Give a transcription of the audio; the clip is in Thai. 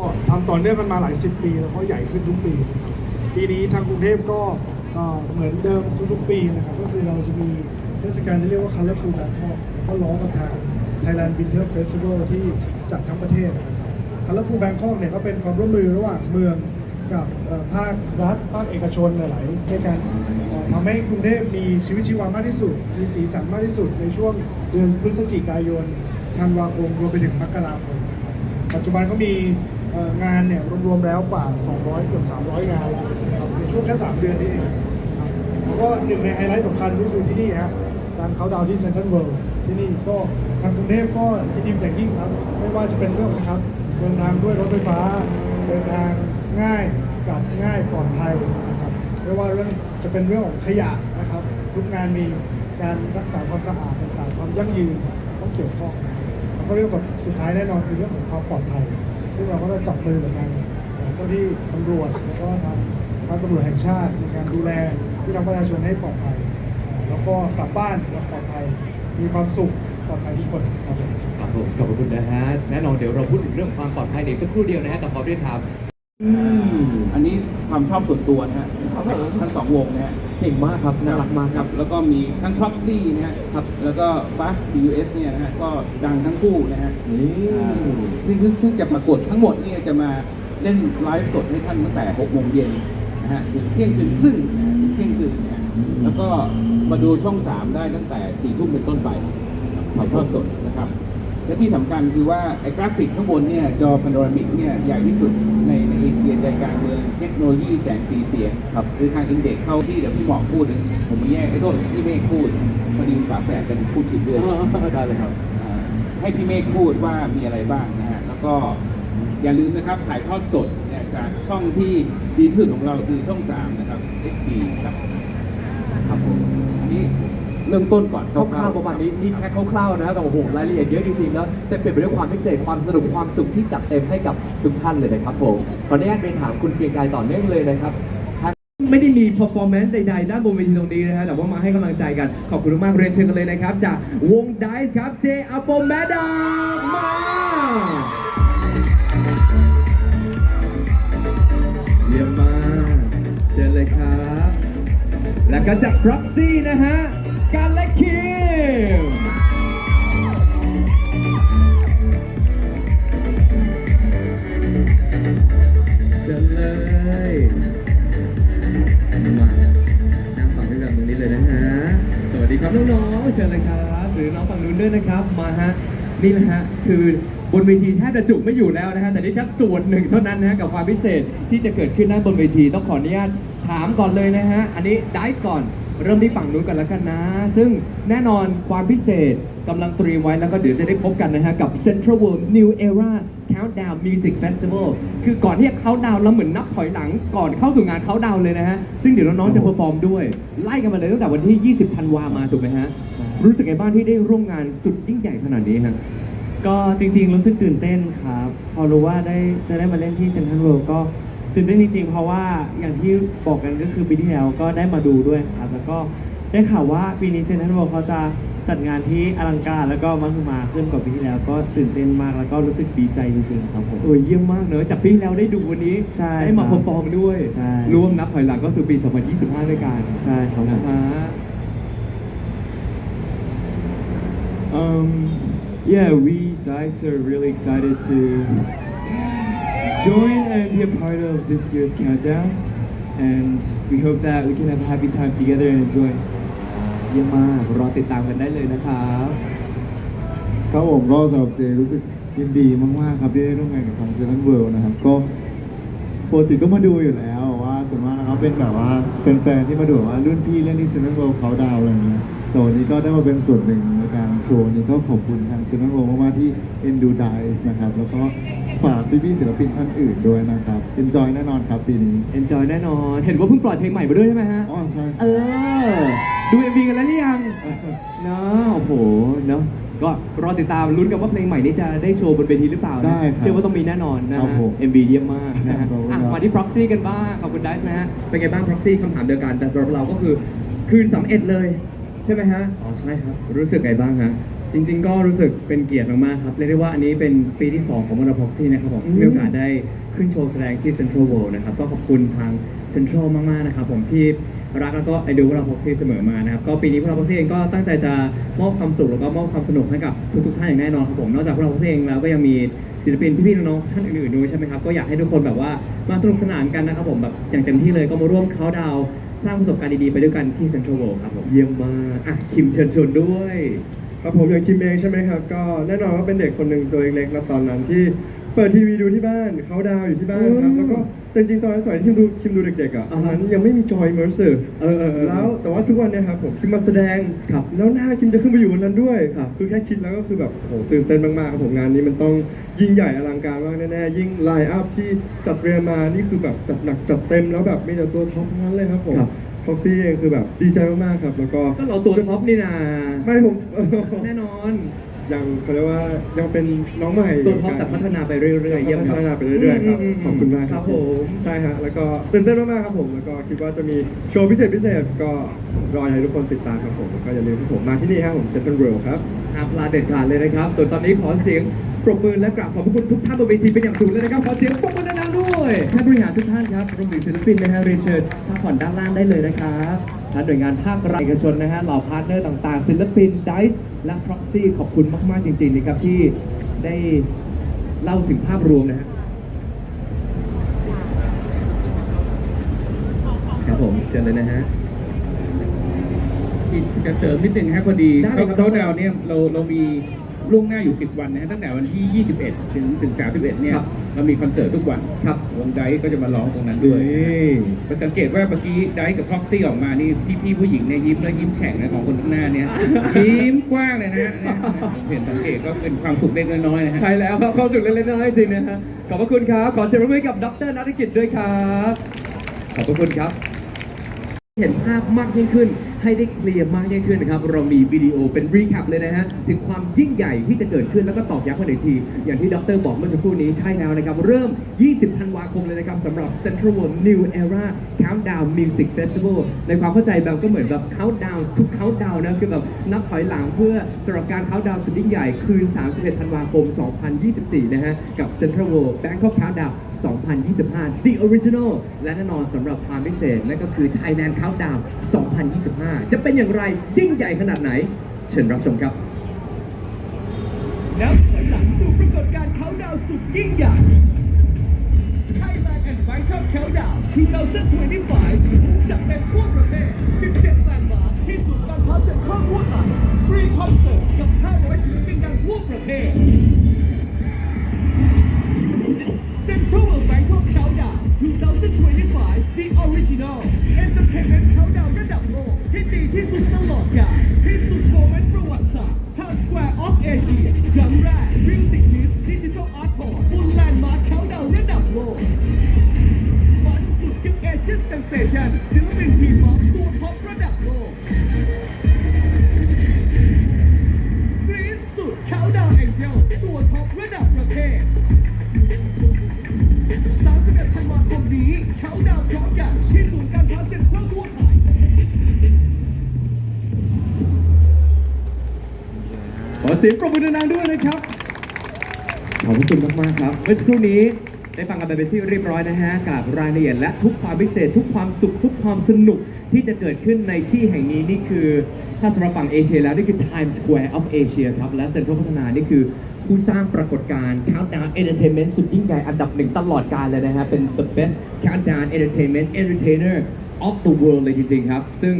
ก็ทำต่อเนื่องกันมาหลายสิบปี แล้วก็ใหญ่ขึ้นทุกปีนะครับปีนี้ทางกรุงเทพก็เอ่อเหมือนเดิมทุกๆปีนะครับก็คือเราจะมีเทศกาลที่เรียกว่า Colorful Bangkok แล้วก็ล้อกับทาง Thailand Winter Festival ที่จัดทั้งประเทศนะครับ Colorful Bangkok เนี่ยก็เป็นความร่วมมือระหว่างเมืองกับเอ่อภาครัฐภาคเอกชนหลายๆในการเอ่อทำให้กรุงเทพมีชีวิตชีวามากที่สุด มีสีสันมากที่สุดในช่วงเดือนพฤศจิกายนธันวาคมรวมไปถึงมกราคม ปัจจุบันก็มี งานเนี่ยรวมๆแล้วกว่า 200 เกือบ 300 งานแล้วนะครับในช่วงแค่ 3 เดือนนี้เองครับแล้วก็หนึ่งในไฮไลท์สำคัญก็คือที่นี่ครับการเขาดาวที่เซ็นทรัลเวิลด์ที่นี่ก็ทางกรุงเทพก็ยินดีเป็นอย่างยิ่งครับ ไม่ว่าจะเป็นเรื่องนะครับเดินทางด้วยรถไฟฟ้าเดินทางง่ายกับง่ายปลอดภัยนะครับไม่ว่าเรื่องจะเป็นเรื่องของขยะนะครับ ทุกงานมีการรักษาความสะอาดต่างๆ ความยั่งยืนต้องเกี่ยวข้องแล้วก็เรื่องสุดท้ายแน่นอนคือเรื่องของความปลอดภัย ซึ่งเราก็จะจับมือกับทางเจ้าที่ตำรวจแล้วก็ทางทางตำรวจแห่งชาติในการดูแลพี่น้องประชาชนให้ปลอดภัย แล้วก็กลับบ้านอย่างปลอดภัยมีความสุขปลอดภัยทุกคนครับผมครับผมขอบคุณนะฮะแน่นอนเดี๋ยวเราพูดถึงเรื่องความปลอดภัยในสักครู่เดียวนะฮะกับพอด้วยครับอันนี้ความชอบส่วนตัวนะฮะ ทั้งสองวงนะฮะเก่งมากครับน่ารักมากคครัรับ บ แล้วก็มีทั้ง Proxy นะฮะครับแล้วก็ Fast US เนี่ยนะฮะก็ดังทั้งคู่นะฮะ นี่อ่าซึ่งซึ่งซึ่งจะปรากฏทั้งหมดเนี่ยจะมาเล่นไลฟ์สดให้ท่านตั้งแต่6โมงเย็นนะฮะถึงเที่ยงคืนครึ่งนะฮะถึงเที่ยงคืนนะฮะแล้วก็มาดูช่อง 3 ได้ตั้งแต่4ทุ่มเป็นต้นไปถ่ายทอดสดนะครับ และที่สำคัญคือว่าไอ้กราฟิกข้างบนเนี่ยจอพาโนรามิกเนี่ยใหญ่ที่สุดในในเอเชียใจกลางเมืองเทคโนโลยีแสงสีเสียงครับคือทางอินเด็กเข้าที่เดี๋ยวพี่หมอกพูดผมแยกไอ้โทษพี่เมฆพูดพอดีฝาแฝดกันพูดผิดด้วยได้เลยครับอ่าให้พี่เมฆพูดว่ามีอะไรบ้างนะฮะแล้วก็อย่าลืมนะครับถ่ายทอดสดเนี่ยจากช่องที่ดีที่สุดของเราคือช่อง 3 นะครับ HD ครับครับผมอันนี้ เริ่มต้นก่อนคร่าวๆประมาณนี้นี่แค่คร่าวๆนะแต่โอ้โหรายละเอียดเยอะจริงๆแล้วแต่เป็นไปด้วยความพิเศษความสนุกความสุขที่จัดเต็มให้กับทุกท่านเลยนะครับผมขออนุญาตเรียนถามคุณเกรียงไกรต่อเนื่องเลยนะครับท่านไม่ได้มี performance ใดๆ ด้านบนเวทีตรงนี้นะฮะแต่ว่ามาให้กำลังใจกัน ขอบคุณมากๆเรียนเชิญกันเลยนะครับ จากวง Dice ครับ เจอโปแมดามาเยี่ยมมาก เชิญเลยครับ แล้วก็จาก Proxy นะฮะ การและคิมเชิญเลยมานั่งฟังด้วยกันตรงนี้เลยนะฮะ สวัสดีครับน้องๆ เชิญเลยครับหรือน้องฝั่งนู้นด้วยนะครับ มาฮะ นี่นะฮะ คือบนเวทีแทบจะจุไม่อยู่แล้วนะฮะ แต่นี่แค่ส่วนหนึ่งเท่านั้นนะฮะ กับความพิเศษที่จะเกิดขึ้นด้าบนเวที ต้องขออนุญาตถามก่อนเลยนะฮะ อันนี้ไดส์ก่อน เริ่มที่ฝั่งนู้นกันแล้วกันนะ ซึ่งแน่นอนความพิเศษกำลังเตรียมไว้แล้วก็เดี๋ยวจะได้พบกันนะฮะ กับ Central World New Era Countdown Music Festival คือก่อนที่จะเขาดาวแล้วเหมือนนับถอยหลังก่อนเข้าสู่งานเขาดาวเลยนะฮะ ซึ่งเดี๋ยวน้องๆจะเพอร์ฟอร์มด้วย ไล่กันมาเลยตั้งแต่วันที่ 20ธันวามาถูกไหมฮะ รู้สึกไงบ้างที่ได้ร่วมงานสุดยิ่งใหญ่ขนาดนี้ฮะก็จริงๆ รู้สึกตื่นเต้นครับ พอรู้ว่าได้จะได้มาเล่นที่เซนทรัลเวิลด์ก็ ตื่นเต้นจริงๆ เพราะว่าอย่างที่บอกกันก็คือปีที่แล้วก็ได้มาดูด้วยครับแล้วก็ได้ข่าวว่าปีนี้เซนทรัลเวิลด์เขาจะจัดงานที่อลังการแล้วก็มันคือมาขึ้นกว่าปีที่แล้ว ก็ตื่นเต้นมากแล้วก็รู้สึกดีใจจริงๆครับผมเออเยี่ยมมากเนอะจากปีที่แล้วได้ดูวันนี้ใช่ได้มาคเพรัอบร์ฟอร์มด้วย ใช่ร่วมนับถอยหลังก็สู่ปี 2025 ด้วยกันใช่ครับผมนะฮะ Um, yeah, we Dice are really excited to join and be a part of this year's countdown, and we hope that we can have a happy time together and enjoy. เยี่ยมมากรอติดตามกันได้เลยนะครับ ครับผมก็สำหรับเจรู้สึกยินดีมากๆครับที่ได้ร่วมงานกับทางเซนต์เวิลด์นะครับก็ปกติก็มาดูอยู่แล้วว่าส่วนมากนะครับเป็นแบบว่าแฟนๆที่มาดูแบบว่ารุ่นพี่เล่นที่เซนต์เวิลด์เขาดาวอะไรเงี้ยแต่วันนี้ก็ได้มาเป็นส่วนหนึ่งในการโชว์นี้ก็ขอบคุณทางเซนต์เวิลด์มากๆที่เอ็นดูไดส์นะครับแล้วก็ ฝากพี่ๆศิลปินท่านอื่นด้วยนะครับเอนจอยแน่นอนครับปีนี้ Enjoy แน่นอน เห็นว่าเพิ่งปล่อยเพลงใหม่มาด้วยใช่ไหมฮะ อ๋อใช่เออ ดู MV กันแล้วหรือยังเนาะโอ้โห เนาะก็รอติดตามลุ้นกันว่าเพลงใหม่นี้จะได้โชว์บนเวทีหรือเปล่านะได้ครับเชื่อว่าต้องมีแน่นอนนะครัฮะ บผม MV เยี่ยมมากนะฮะขอบคุณอะครับมาที่ Proxy กันบ้าง ขอบคุณไดส์นะฮะ เป็นไงบ้าง Proxy คำถามเดียวกัน แต่สำหรับเราก็คือ คืนสามเอ็ดเลย ใช่ไหมฮะ อ๋อ ใช่ครับ รู้สึกไงบ้างฮะ จริง ๆ ก็รู้สึกเป็นเกียรติมากๆครับเรียกได้ว่าอันนี้เป็นปีที่ 2 ของม o น a พ็อกซี่นะครับผมที่มีโอกาสได้ขึ้นโชว์แสดงที่ Central World นะครับก็ขอบคุณทาง Central มากๆนะครับผมที่รักแล้วก็ไอดูพวกเราพ็อกซี่เสมอมานะครับก็ปีนี้พวกเราพ็อกซี่เองก็ตั้งใจจะมอบความสุขแล้วก็มอบความสนุกให้กับทุกๆท่านอย่างแน่นอนครับผมนอกจากพวกเราพ็อกซี่เองแล้วก็ยังมีศิลปินพี่ๆน้องๆท่านอื่นๆด้วยใช่ไหมครับก็อยากให้ทุกคนแบบว่ามาสนุกสนานกันนะครับผมแบบอย่างเต็มที่เลยก็มาร่วมเขาดาวน์สร้างประสบการณ์ดีๆไปด้วยกันที่ Central World ครับผมเยี่ยมมากอะคิมเชิญชวนด้วย ครับผมอย่างคิมเองใช่ไหมครับ ก็แน่นอนว่าเป็นเด็กคนหนึ่งตัวเล็กๆแล้วตอนนั้นที่เปิดทีวีดูที่บ้านเขาดาวน์อยู่ที่บ้านครับ แล้วก็แต่จริงๆตอนนั้นสมัยที่คิมดูคิมดูเด็กๆอะตอนนั้นยังไม่มีจอยเมอร์เซอร์เออเออเออ แล้วแต่ว่าทุกวันเนี่ยครับผมคิมมาแสดงครับแล้วหน้าคิมจะขึ้นไปอยู่บนนั้นด้วยครับคือแค่คิดแล้วก็คือแบบโอ้โหตื่นเต้นมากๆครับผมงานนี้มันต้องยิ่งใหญ่อลังการมากแน่ๆยิ่งไลน์อัพที่จัดเตรียมมานี่คือแบบจัดหนักจัดเต็มแล้วแบบมีแต่ตัวท็อปทั้งนั้นเลยครับผม ครับพ็อกซี่เองคือแบบดีใจมากๆครับ แล้วก็ก็เราตัวท็อปนี่นะไม่ผมแน่นอนยังเขาเรียกว่ายังเป็นน้องใหม่ตัวท็อปแต่พัฒนาไปเรื่อยๆเยี่ยมพัคฒรับนาไปเรื่อยๆครับอืมขอบคุณมากครับผมใช่ฮะแล้วก็ตื่นเต้นมากๆครับผมแล้วก็คิดว่าจะมีโชว์พิเศษพิเศษก็รอให้ทุกคนติดตามครับผมแล้วก็อย่าลืมครับผมมาที่นี่ครับผมเซ็นทรัลเวิลด์ครับห้ามพลาดเด็ดขาดเลยนะครับส่วนตอนนี้ขอเสียงปรบมือและกราบขอบพระคุณทุกท่านบนเวทีเป็นอย่างสูงเลยนะครับขอเสียงปรบมือดังๆด้วยท่านบริหารทุกท่านครับรวมถึงศิลปินนะฮะเรียนเชิญพักผ่อนด้านล่างได้เลยนะครับท่านหน่วยงานภาครัฐเอกชนนะฮะเหล่าพาร์ทเนอร์ต่างๆ ศิลปิน DICE และ Proxy ขอบคุณมาก ๆ จริงๆนะครับที่ได้เล่าถึงภาพรวมนะฮะครับผมเชิญเลยนะฮะอีกจะเสริมนิดนึงฮะพอดีได้เลยครับ เขาดาวน์เนี่ยเราเรามีล่วงหน้าอยู่ 10 วันนะฮะตั้งแต่วันที่ 21 ถึงถึง 31 เนี่ยครับ เรามีคอนเสิร์ตทุกวันครับวงไดก็จะมาร้องตรงนั้นด้วยนี่ไปสังเกตว่าเมื่อกี้ไดกับพ็อกซี่ออกมานี่พี่ๆผู้หญิงเนี่ยยิ้มแล้วยิ้มแฉ่งนะของคนข้างหน้าเนี่ยยิ้มกว้างเลยนะฮะเนี่ยผมเห็นสังเกตก็เป็นความสุขเล็กน้อยๆนะฮะใช่แล้วครับความสุขเล็กๆน้อยๆจริงนะฮะขอบพระคุณครับขอเสียงปรบมือให้กับดรนัฐกิจด้วยครับขอบพระคุณครับ เห็นภาพมากยิ่งขึ้น ให้ได้เคลียร์มากยิ่งขึ้นนะครับ เรามีวิดีโอเป็นรีแคปเลยนะฮะ ถึงความยิ่งใหญ่ที่จะเกิดขึ้นแล้วก็ตอกย้ำกันอีกที อย่างที่ดรบอกเมื่อสักครู่นี้ใช่แล้วนะครับ เริ่ม 20 ธันวาคมเลยนะครับสำหรับ Central World New Era Countdown Music Festival ในความเข้าใจแบบก็เหมือนแบบ countdown ทุก countdown นะคือแบบนับถอยหลังเพื่อสำหรับการ countdown สุดยิ่งใหญ่คืน 31 ธันวาคม 2024 นะฮะ กับ Central World Bangkok Countdown 2025 The Original และแน่นอนสำหรับความพิเศษนั่นก็คือ Thailand Countdown 2025จะเป็นอย่างไรยิ่งใหญ่ขนาดไหน เชิญรับชมครับนับถอยหลังสู่ปรากฏการณ์เขาดาวน์สุดยิ่งใหญ่ Thailand and Bangkok Countdown 2025จัดเต็มทั่วประเทศ 17แลนด์มาร์คที่สุดการพาเซ็นทรัลทั่วไทยฟรีคอนเสิร์ตกับ 500ศิลปินดังทั่วประเทศ เขาดาวพร้อมกันที่ศูนย์การค้าเซ็นทรัลทั่วไทย ขอเสียงปรบมือดังๆด้วยนะครับ ขอบพระคุณมากๆครับ เมื่อสักครู่นี้ ได้ฟังกันไปเป็นที่เรียบร้อยนะฮะกับรายละเอียดและทุกความพิเศษ ทุกความสุข ทุกความสนุกที่จะเกิดขึ้นในที่แห่งนี้นี่คือ ถ้าสำหรับฝั่งเอเชียแล้วนี่คือ Times Square of Asia ครับ และเซ็นทรัลพัฒนานี่คือผู้สร้างปรากฏการณ์ Countdown Entertainment สุดยิ่งใหญ่อันดับหนึ่งตลอดกาลเลยนะฮะเป็น the best Countdown Entertainment Entertainer of the world เลยจริงๆครับ ซึ่ง